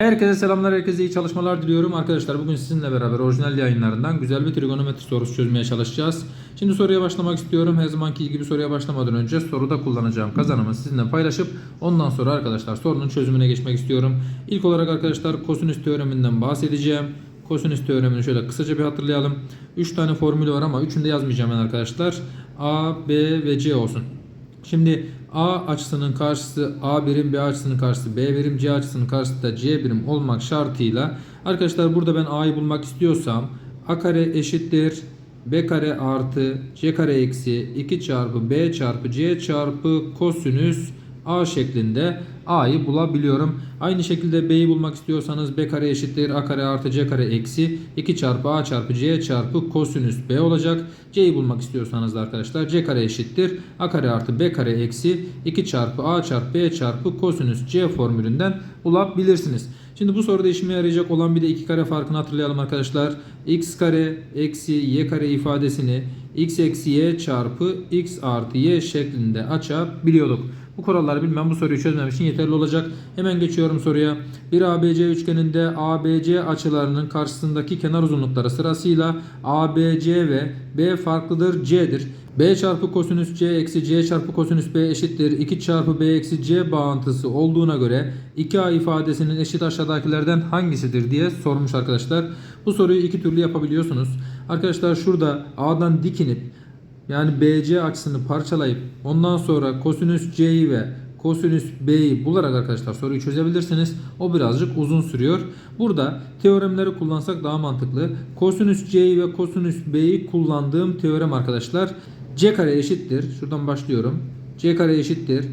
Herkese selamlar, herkese iyi çalışmalar diliyorum. Arkadaşlar bugün sizinle beraber orijinal yayınlarından güzel bir trigonometri sorusu çözmeye çalışacağız. Şimdi soruya başlamak istiyorum. Her zamanki gibi soruya başlamadan önce soruda kullanacağım kazanımı sizinle paylaşıp ondan sonra arkadaşlar sorunun çözümüne geçmek istiyorum. İlk olarak arkadaşlar kosinüs teoreminden bahsedeceğim. Kosinüs teoremini şöyle kısaca bir hatırlayalım. 3 tane formülü var ama 3'ünü de yazmayacağım ben arkadaşlar. A, B ve C olsun. Şimdi A açısının karşısı A birim, B açısının karşısı B birim, C açısının karşısı da C birim olmak şartıyla arkadaşlar burada ben A'yı bulmak istiyorsam A kare eşittir B kare artı C kare eksi 2 çarpı B çarpı C çarpı kosinüs A şeklinde A'yı bulabiliyorum. Aynı şekilde B'yi bulmak istiyorsanız B kare eşittir A kare artı C kare eksi 2 çarpı A çarpı C çarpı kosinüs B olacak. C'yi bulmak istiyorsanız da arkadaşlar C kare eşittir A kare artı B kare eksi 2 çarpı A çarpı B çarpı kosinüs C formülünden bulabilirsiniz. Şimdi bu soruda işime yarayacak olan bir de iki kare farkını hatırlayalım arkadaşlar. x kare eksi y kare ifadesini x eksi y çarpı x artı y şeklinde açabiliyorduk. Bu kuralları bilmem bu soruyu çözmem için yeterli olacak. Hemen geçiyorum soruya. Bir ABC üçgeninde ABC açılarının karşısındaki kenar uzunlukları sırasıyla ABC ve B farklıdır C'dir. B çarpı kosinüs C eksi C çarpı kosinüs B eşittir 2 çarpı B eksi C bağıntısı olduğuna göre 2A ifadesinin eşit aşağıdakilerden hangisidir diye sormuş arkadaşlar. Bu soruyu iki türlü yapabiliyorsunuz. Arkadaşlar şurada A'dan dikinip yani BC açısını parçalayıp ondan sonra kosinüs C'yi ve kosinüs B'yi bularak arkadaşlar soruyu çözebilirsiniz. O birazcık uzun sürüyor. Burada teoremleri kullansak daha mantıklı. Kosinüs C'yi ve kosinüs B'yi kullandığım teorem arkadaşlar C kare eşittir. Şuradan başlıyorum. C kare eşittir.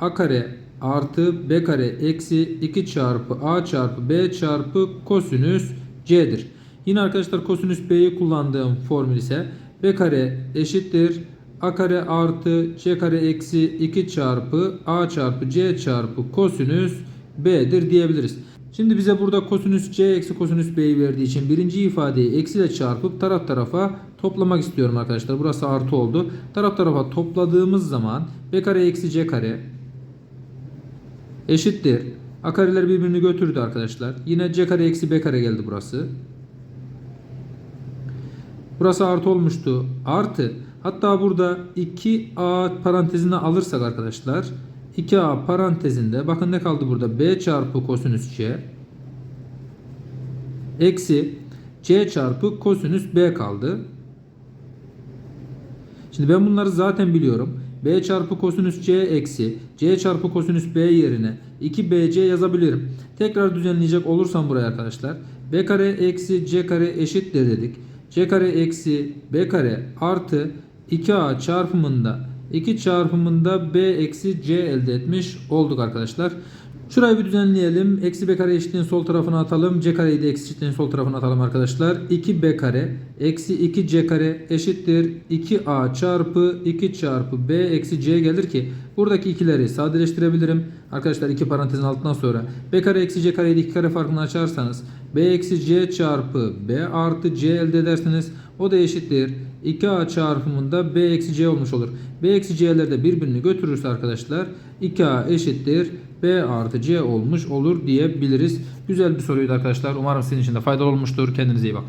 A kare artı B kare eksi 2 çarpı A çarpı B çarpı kosinüs C'dir. Yine arkadaşlar kosinüs B'yi kullandığım formül ise B kare eşittir. A kare artı C kare eksi 2 çarpı A çarpı C çarpı kosinüs B'dir diyebiliriz. Şimdi bize burada kosinüs C eksi kosinüs B'yi verdiği için birinci ifadeyi eksiyle çarpıp taraf tarafa toplamak istiyorum arkadaşlar. Burası artı oldu. Taraf tarafa topladığımız zaman B kare eksi C kare eşittir. A kareler birbirini götürdü arkadaşlar. Yine C kare eksi B kare geldi burası. Burası artı olmuştu. Artı. Hatta burada 2A parantezine alırsak arkadaşlar 2A parantezinde bakın ne kaldı burada? B çarpı kosinüs C eksi C çarpı kosinüs B kaldı. Şimdi ben bunları zaten biliyorum. B çarpı kosinüs C eksi C çarpı kosinüs B yerine 2BC yazabilirim. Tekrar düzenleyecek olursam buraya arkadaşlar. B kare eksi C kare eşittir dedik. C kare eksi B kare artı 2A çarpımında 2 çarpımında B eksi C elde etmiş olduk arkadaşlar. Şurayı bir düzenleyelim. Eksi B kare eşitliğin sol tarafına atalım. C kareyi de eksi eşitliğin sol tarafına atalım arkadaşlar. 2B kare eksi 2C kare eşittir. 2A çarpı 2 çarpı B eksi C gelir ki buradaki ikileri sadeleştirebilirim. Arkadaşlar iki parantezin altından sonra B kare eksi C kareyi de 2 kare farkını açarsanız B eksi C çarpı B artı C elde edersiniz. O da eşittir. 2A çarpımında B eksi C olmuş olur. B eksi C'ler de birbirini götürürse arkadaşlar 2A eşittir. B artı C olmuş olur diyebiliriz. Güzel bir soruydu arkadaşlar. Umarım sizin için de faydalı olmuştur. Kendinize iyi bakın.